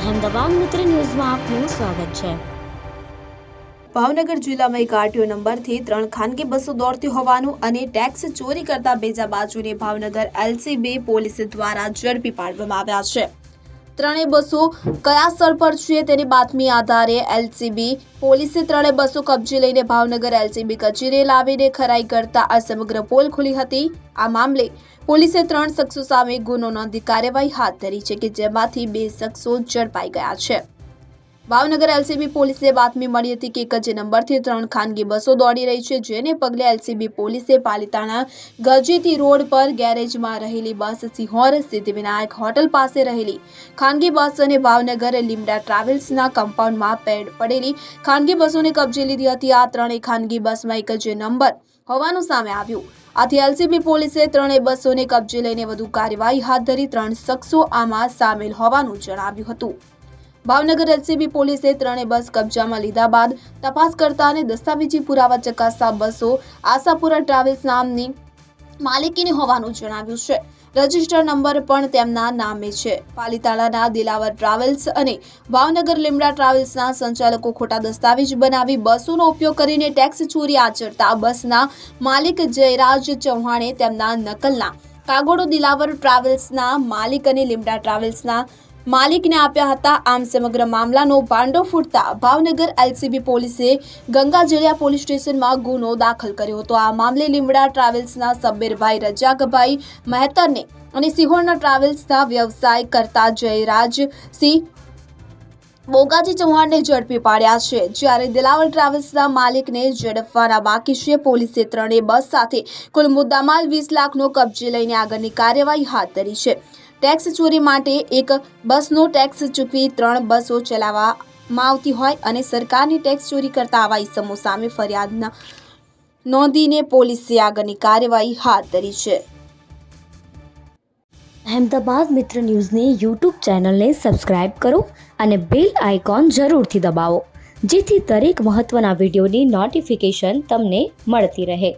અહેમદાબાદ મિત્ર ન્યૂઝમાં આપનું સ્વાગત છે. ભાવનગર જિલ્લામાં એક આરટીઓ નંબરથી ત્રણ ખાનગી બસો દોડતી હોવાનું અને ટેક્સ ચોરી કરતા બેજા બાજુને ભાવનગર એલસીબી પોલીસ દ્વારા ઝડપી પાડવામાં આવ્યા છે. ત્રણેય બસો કયા સ્થળ પર છે તેની બાતમી આધારે એલસીબી પોલીસે ત્રણેય બસો કબજે લઈને ભાવનગર એલસીબી કચેરીએ લાવીને ખરાઈ કરતા આ સમગ્ર પોલ ખુલી હતી. આ મામલે પોલીસે ત્રણ શખ્સો સામે ગુનો નોંધી કાર્યવાહી હાથ ધરી છે કે જેમાંથી બે શખ્સો ઝડપાઈ ગયા છે. ભાવનગર એલસીબી પોલીસને બાતમી મળી હતી કે એક જ નંબરથી ત્રણ ખાનગી બસો દોડી રહી છે, જેને પગલે એલસીબી પોલીસે પાલિતાણા ગજીતી રોડ પર ગેરેજમાં રહેલી બસ સિંહોર સિદ્ધિવિનાયક હોટલ પાસે રહેલી ખાનગી બસ અને ભાવનગર લીમડા ટ્રાવેલ્સના કમ્પાઉન્ડમાં પેડ પડેલી ખાનગી બસોને કબજે લીધી હતી. આ ત્રણેય ખાનગી બસમાં એક જ નંબર હોવાનું સામે આવ્યું. આથી એલસીબી પોલીસે ત્રણેય બસોને કબજે લઈને વધુ કાર્યવાહી હાથ ધરી ત્રણ શખ્સો આમાં સામેલ હોવાનું જણાવ્યું હતું. ભાવનગર એલસીબી પોલીસે ત્રણેય બસ કબજામાં લીધા બાદ તપાસ કરતા અને દસ્તાવેજી પુરાવા ચકાસતા બસો આશાપુરા ટ્રાવેલ્સ નામની માલિકીની હોવાનું જણાવ્યું છે. રજિસ્ટર નંબર પણ તેમના નામે છે. પાલીતાણાના દિલાવર ટ્રાવેલ્સ અને ભાવનગર લીમડા ટ્રાવેલ્સના સંચાલકો ખોટા દસ્તાવેજ બનાવી બસોનો ઉપયોગ કરીને ટેક્સ ચોરી આચરતા બસના માલિક જયરાજ ચૌહાણે તેમના નકલના કાગોડો દિલાવર ટ્રાવેલ્સના માલિક અને લીમડા ટ્રાવેલ્સના માલિકને આપ્યા હતા. આમ સમગ્ર મામલાનો ભાંડો ફૂટતા ભાવનગર એલસીબી પોલીસે ગંગાજળિયા પોલીસ સ્ટેશનમાં ગુનો દાખલ કર્યો હતો. આ મામલે લીમડા ટ્રાવેલ્સના સબ્બીરભાઈ રજાકભાઈ મહેતરને અને સિહોરના ટ્રાવેલ્સના વ્યવસાય કરતા જયરાજ સિંહ બોગાજી ચૌહાણને ઝડપી પાડ્યા છે. જ્યારે દિલાવર ટ્રાવેલ્સના માલિકને ઝડપવાના બાકી છે, પોલીસે ત્રણેય બસ સાથે કુલ મુદ્દામાલ વીસ લાખનો કબજે લઈને આગળની કાર્યવાહી હાથ ધરી છે. ટેક્સ ચોરી માટે એક બસનો ટેક્સ ચૂકવી ત્રણ બસો ચલાવવામાં આવતી હોય અને સરકારની ટેક્સ ચોરી કરતા આવા ઇસમો સામે ફરિયાદ નોંધીને પોલીસે આગળની કાર્યવાહી હાથ ધરી છે. અહેમદાબાદ મિત્ર ન્યૂઝની યુટ્યુબ ચેનલને સબસ્ક્રાઇબ કરો અને બેલ આઇકોન જરૂરથી દબાવો, જેથી દરેક મહત્ત્વના વિડીયોની નોટિફિકેશન તમને મળતી રહે.